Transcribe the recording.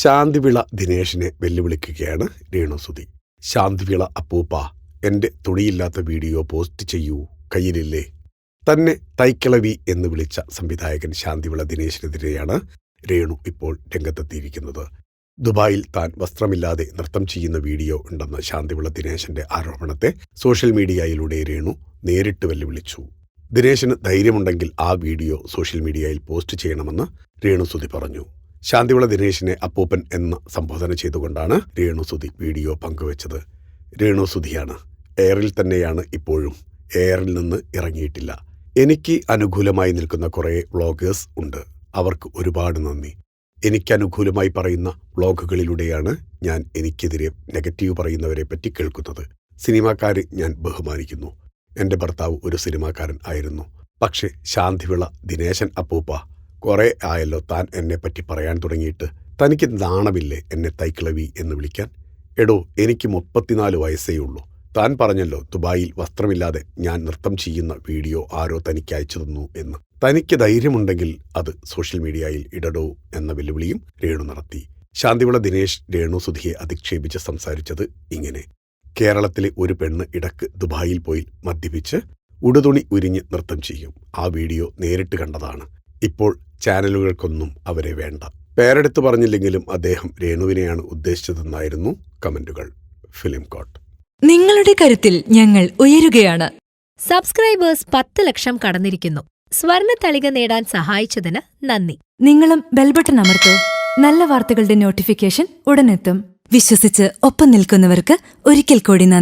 ശാന്തിവിള ദിനേശിനെ വെല്ലുവിളിക്കുകയാണ് രേണുസുതി ശാന്തിവിള അപ്പൂപ്പ എന്റെ തുണിയില്ലാത്ത വീഡിയോ പോസ്റ്റ് ചെയ്യൂ കയ്യിലില്ലേ? തന്നെ തൈക്കിളവി എന്ന് വിളിച്ച സംവിധായകൻ ശാന്തിവിള ദിനേശിനെതിരെയാണ് രേണു ഇപ്പോൾ രംഗത്തെത്തിയിരിക്കുന്നത്. ദുബായിൽ താൻ വസ്ത്രമില്ലാതെ നൃത്തം ചെയ്യുന്ന വീഡിയോ ഉണ്ടെന്ന ശാന്തിവിള ദിനേശന്റെ ആരോപണത്തെ സോഷ്യൽ മീഡിയയിലൂടെ രേണു നേരിട്ട് വെല്ലുവിളിച്ചു. ദിനേശന് ധൈര്യമുണ്ടെങ്കിൽ ആ വീഡിയോ സോഷ്യൽ മീഡിയയിൽ പോസ്റ്റ് ചെയ്യണമെന്ന് രേണുസുതി പറഞ്ഞു. ശാന്തിവിള ദിനേശിനെ അപ്പൂപ്പൻ എന്ന് സംബോധന ചെയ്തുകൊണ്ടാണ് രേണുസുതി വീഡിയോ പങ്കുവച്ചത്. രേണുസുതിയാണ്. എയറിൽ തന്നെയാണ് ഇപ്പോഴും. എയറിൽ നിന്ന് ഇറങ്ങിയിട്ടില്ല. എനിക്ക് അനുകൂലമായി നിൽക്കുന്ന കുറേ വ്ളോഗേഴ്സ് ഉണ്ട്. അവർക്ക് ഒരുപാട് നന്ദി. എനിക്ക് അനുകൂലമായി പറയുന്ന വ്ളോഗുകളിലൂടെയാണ് ഞാൻ എനിക്കെതിരെ നെഗറ്റീവ് പറയുന്നവരെ പറ്റി കേൾക്കുന്നത്. സിനിമാക്കാരെ ഞാൻ ബഹുമാനിക്കുന്നു. എന്റെ ഭർത്താവ് ഒരു സിനിമാക്കാരൻ ആയിരുന്നു. പക്ഷേ ശാന്തിവിള ദിനേശൻ അപ്പൂപ്പ കുറെ ആയല്ലോ താൻ എന്നെ പറ്റി പറയാൻ തുടങ്ങിയിട്ട്. തനിക്ക് നാണമില്ലേ എന്നെ തൈക്കിളവി എന്ന് വിളിക്കാൻ? എടോ എനിക്ക് മുപ്പത്തിനാല് വയസ്സേ ഉള്ളൂ. താൻ പറഞ്ഞല്ലോ ദുബായിൽ വസ്ത്രമില്ലാതെ ഞാൻ നൃത്തം ചെയ്യുന്ന വീഡിയോ ആരോ തനിക്ക് അയച്ചു തന്നു എന്ന്. തനിക്ക് ധൈര്യമുണ്ടെങ്കിൽ അത് സോഷ്യൽ മീഡിയയിൽ ഇടടോ എന്ന വെല്ലുവിളിയും രേണു നടത്തി. ശാന്തിവിള ദിനേശ് രേണു സുധിയെ അധിക്ഷേപിച്ച് സംസാരിച്ചത് ഇങ്ങനെ. കേരളത്തിലെ ഒരു പെണ്ണ് ഇടയ്ക്ക് ദുബായിൽ പോയി മദ്യപിച്ച് ഉടുതുണി ഉരിഞ്ഞ് നൃത്തം ചെയ്യും. ആ വീഡിയോ നേരിട്ട് കണ്ടതാണ്. ഇപ്പോൾ ചാനലുകൾക്കൊന്നും അവരെ വേണ്ട. പേരെടുത്ത് പറഞ്ഞില്ലെങ്കിലും അദ്ദേഹം രേണുവിനെയാണ് ഉദ്ദേശിച്ചതെന്നായിരുന്നു കമന്റുകൾ. ഫിലിം കോട്ട്. നിങ്ങളുടെ കരുത്തിൽ ഞങ്ങൾ ഉയരുകയാണ്. സബ്സ്ക്രൈബേഴ്സ് പത്ത് ലക്ഷം കടന്നിരിക്കുന്നു. സ്വർണ തളിക നേടാൻ സഹായിച്ചതിന് നന്ദി. നിങ്ങളും ബെൽബട്ടൺ അമർത്തോ. നല്ല വാർത്തകളുടെ നോട്ടിഫിക്കേഷൻ ഉടനെത്തും. വിശ്വസിച്ച് ഒപ്പം നിൽക്കുന്നവർക്ക് ഒരിക്കൽ കൂടി നന്ദി.